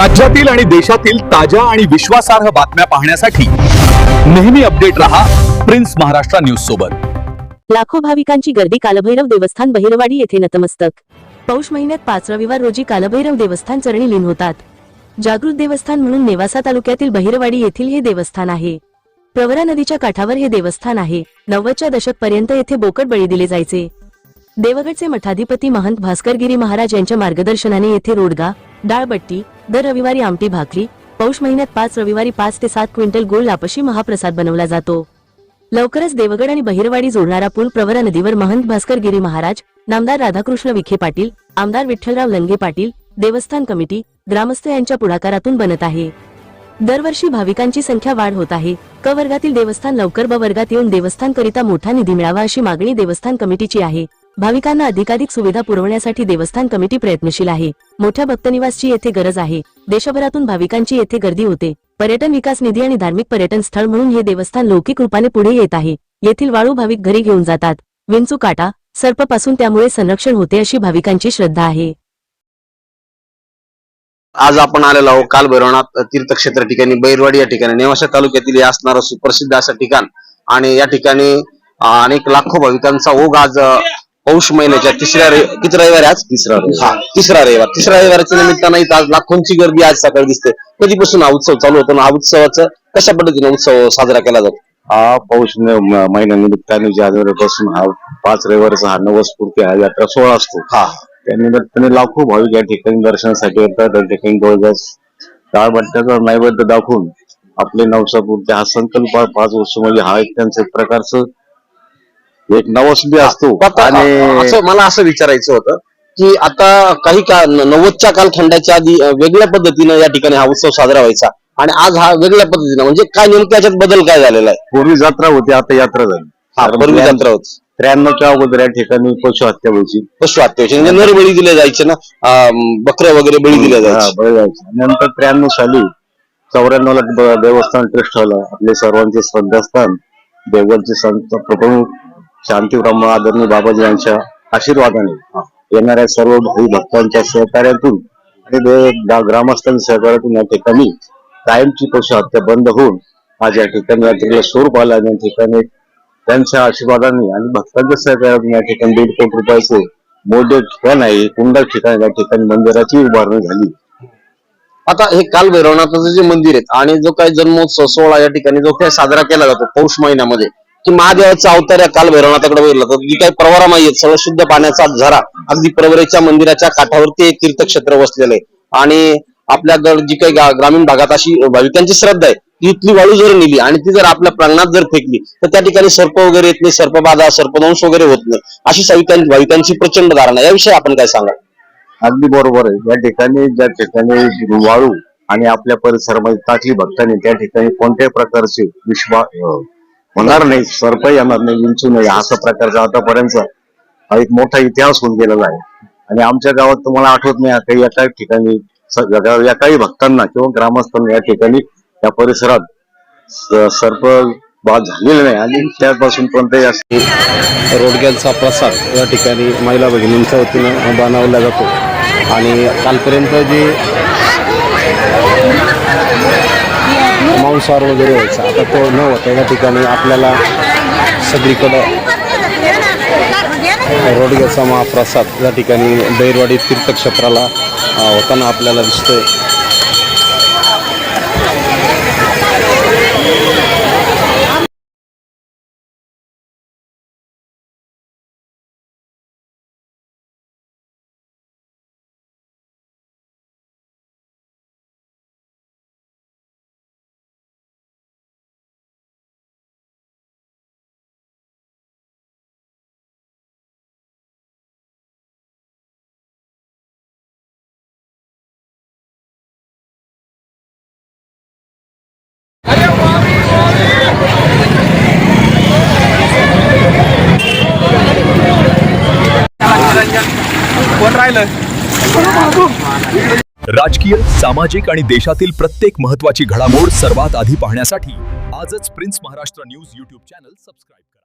राज्यातील आणि देशातील ताज्या आणि विश्वासार्ह बातम्या पाहण्यासाठी नेहमी अपडेट रहा प्रिन्स महाराष्ट्र न्यूज सोबत. लाखो भाविकांची गर्दी कालभैरव देवस्थान बहिरवाडी येथे नतमस्तक. पौष महिन्यात पाच रविवार रोजी कालभैरव देवस्थान चरणी लीन होतात. जागृत देवस्थान म्हणून नेवासा तालुक्यातील बहिरवाडी येथील हे देवस्थान आहे. प्रवरा नदीच्या काठावर हे देवस्थान आहे. नव्वदच्या दशक पर्यंत येथे बोकट बळी दिले जायचे. देवगडचे मठाधिपती महंत भास्करगिरी महाराज यांच्या मार्गदर्शनाने येथे रोडगा डाळबट्टी दर रविवारी आमटी भाकरी पौष महिन्यात पाच रविवारी पाच ते सात क्विंटल गोल लापशी महाप्रसाद बनवला जातो. लवकरच देवगड आणि बहिरवाडी जोडणारा पूल प्रवरा नदीवर महंत भास्कर गिरी महाराज नामदार राधाकृष्ण विखे पाटील आमदार विठ्ठलराव लंगे पाटील देवस्थान कमिटी ग्रामस्थ यांच्या पुढाकारातून बनत आहे. दरवर्षी भाविकांची संख्या वाढ होत आहे. क वर्गातील देवस्थान लवकर ब वर्गात येऊन देवस्थान करिता मोठा निधी मिळावा अशी मागणी देवस्थान कमिटीची आहे. भाविकांना अधिकाधिक सुविधा पुरवण्यासाठी देवस्थान कमिटी प्रयत्नशील आहे. मोठ्या भक्तनिवासची येथे गरज आहे. देशभरातून भाविकांची येथे गर्दी होते. पर्यटन विकास निधी आणि धार्मिक पर्यटन स्थळ म्हणून हे देवस्थान लौकिक रूपाने पुढे येत आहे. येथील वाळू भाविक घरी घेऊन जातात. विंचू काटा सर्पपासून त्यामुळे संरक्षण होते अशी भाविकांची श्रद्धा आहे. आज आपण आलेलो आहोत काल भैरवनाथ तीर्थक्षेत्र ठिकाणी बैरवाडी या ठिकाणी. नेवाशा तालुक्यातील असणारं सुप्रसिद्ध असं ठिकाण. आणि या ठिकाणी अनेक लाखो भाविकांचा ओघ आज पौष महिन्याच्या तिसऱ्या रे- किती रविवार आहे आज? तिसरा हा तिसरा रविवार. तिसऱ्या रविवारच्या निमित्तानं इथं आज लाखोंची गर्दी आज सकाळी दिसते. कधीपासून हा उत्सव चालू होतो हा उत्सवाचं कशा पद्धतीने उत्सव साजरा केला जातो? हा पौष महिन्यानिमित्ताने जानेवारीपासून हा पाच रविवारचा हा नवस्फूर्ती हा यात्रा सोहळा असतो हा. त्या निमित्ताने लाखो भाविक या ठिकाणी दर्शनासाठी येतात. त्या ठिकाणी जवळपास डाळबट्ट्याचा नैवेद्य दाखवून आपले नवसापूर्ती हा संकल्प पाच वर्ष म्हणजे हा एक त्यांचं एक प्रकारचं एक नवस बी असतो आणि असं मला असं विचारायचं होतं की आता काही काळ नव्वदच्या कालखंडाच्या आधी अं, वेगळ्या पद्धतीनं या ठिकाणी हा उत्सव साजरा व्हायचा. आणि आज हा वेगळ्या पद्धतीनं म्हणजे काय नेमकं याच्यात बदल काय झालेला आहे? पूर्वी जत्रा होती आता यात्रा झाली. हा पूर्वी जत्रा होती. त्र्याण्णवच्या अगोदर या ठिकाणी पशु हत्या व्हायची. पशु हत्या म्हणजे नर बळी दिले जायचे ना? बकर वगैरे बळी दिले हा, जायचे. नंतर त्र्याण्णव साली चौऱ्याण्णव ला देवस्थान ट्रस्ट झालं. आपले सर्वांचे श्रद्धास्थान देवगडचे संत प्रमुख शांती ब्रह्म आदरणीय बाबाजी यांच्या आशीर्वादाने येणाऱ्या सर्व भावी भक्तांच्या सहकार्यातून आणि ग्रामस्थांच्या सहकार्यातून या ठिकाणी कायमची पशु हत्या बंद होऊन आज या ठिकाणी या ठिकाणी स्वरूप आला या ठिकाणी त्यांच्या आशीर्वादाने आणि भक्तांच्या सहकार्यातून या ठिकाणी दीड कोटी रुपयाचे मोठे ठिकाण आहे. कुंडा ठिकाण या ठिकाणी मंदिराची उभारणी झाली. आता हे काल भैरवनाथाचं जे मंदिर आहे आणि जो काही जन्मोत्सव सोहळा या ठिकाणी जो काही साजरा केला जातो पौष महिन्यामध्ये की महादेवाचा अवतार या काल भैरवनाथाकडे बघितलं तर जी काही प्रवरा माई आहेत सगळं शुद्ध पाण्याचा झरा अगदी प्रवरेच्या मंदिराच्या काठावरती एक तीर्थक्षेत्र वसलेलं आहे. आणि आपल्या गड जी काही ग्रामीण भागात अशी भाविकांची श्रद्धा आहे. ती इथली वाळू जर नेली आणि ती जर आपल्या प्रांगणात जर फेकली तर त्या ठिकाणी सर्प वगैरे येत नाही सर्पबाधा सर्पदंश वगैरे होत नाही. अशी भाविकां- भाविकांची प्रचंड धारणा याविषयी आपण काय सांगा अगदी बरोबर आहे. या ठिकाणी ज्या ठिकाणी वाळू आणि आपल्या परिसरामध्ये टाकली भक्तांनी त्या ठिकाणी कोणत्याही प्रकारचे विश्वा होणार नाही सर्प येणार नाही विंचू नाही असा प्रकारचा आतापर्यंत हा एक मोठा इतिहास होऊन गेलेला आहे. आणि आमच्या गावात तुम्हाला आठवत नाही काही एका ठिकाणी या काही भक्तांना किंवा ग्रामस्थांना या ठिकाणी त्या परिसरात स- सर्प बाद झालेला नाही. आणि त्यापासून कोणत्याही असं रोडग्यांचा प्रसाद या ठिकाणी महिला भगिनींच्या वतीनं बनवला जातो. आणि कालपर्यंत जे संसार वगैरे व्हायचा आता तो न होता या ठिकाणी आपल्याला सगळीकडं रोडग्याचा महाप्रसाद या ठिकाणी बैरवाडी तीर्थक्षेत्राला होताना आपल्याला दिसतोय. राजकीय सामाजिक आणि देशातील प्रत्येक महत्त्वाची घडामोड सर्वात आधी पाहण्यासाठी आजच Prince Maharashtra news YouTube channel subscribe